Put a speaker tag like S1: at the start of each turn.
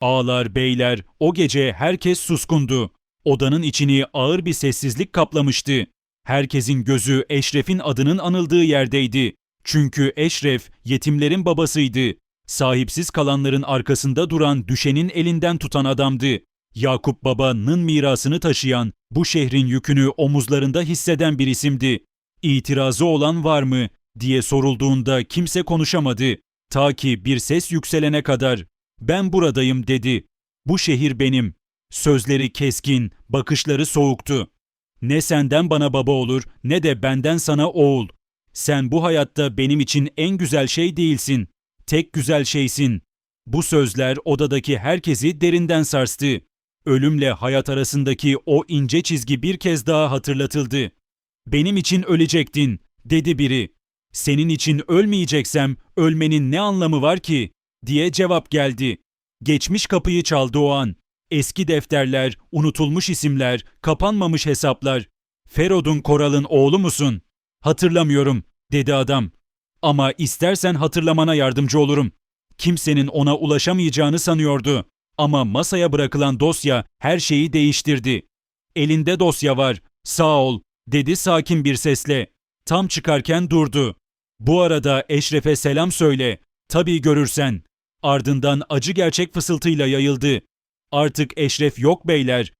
S1: Ağalar, beyler, o gece herkes suskundu. Odanın içini ağır bir sessizlik kaplamıştı. Herkesin gözü Eşref'in adının anıldığı yerdeydi. Çünkü Eşref yetimlerin babasıydı. Sahipsiz kalanların arkasında duran düşenin elinden tutan adamdı. Yakup Baba'nın mirasını taşıyan, bu şehrin yükünü omuzlarında hisseden bir isimdi. İtirazı olan var mı diye sorulduğunda kimse konuşamadı. Ta ki bir ses yükselene kadar ben buradayım dedi. Bu şehir benim. Sözleri keskin, bakışları soğuktu. Ne senden bana baba olur ne de benden sana oğul. Sen bu hayatta benim için en güzel şey değilsin. Tek güzel şeysin. Bu sözler odadaki herkesi derinden sarstı. Ölümle hayat arasındaki o ince çizgi bir kez daha hatırlatıldı. Benim için ölecektin, dedi biri. Senin için ölmeyeceksem ölmenin ne anlamı var ki? Diye cevap geldi. Geçmiş kapıyı çaldı o an. Eski defterler, unutulmuş isimler, kapanmamış hesaplar. Ferod'un Koral'ın oğlu musun? Hatırlamıyorum, dedi adam. Ama istersen hatırlamana yardımcı olurum. Kimsenin ona ulaşamayacağını sanıyordu. Ama masaya bırakılan dosya her şeyi değiştirdi. Elinde dosya var. Sağ ol, dedi sakin bir sesle. Tam çıkarken durdu. Bu arada Eşref'e selam söyle. Tabii görürsen. Ardından acı gerçek fısıltıyla yayıldı. Artık Eşref yok beyler.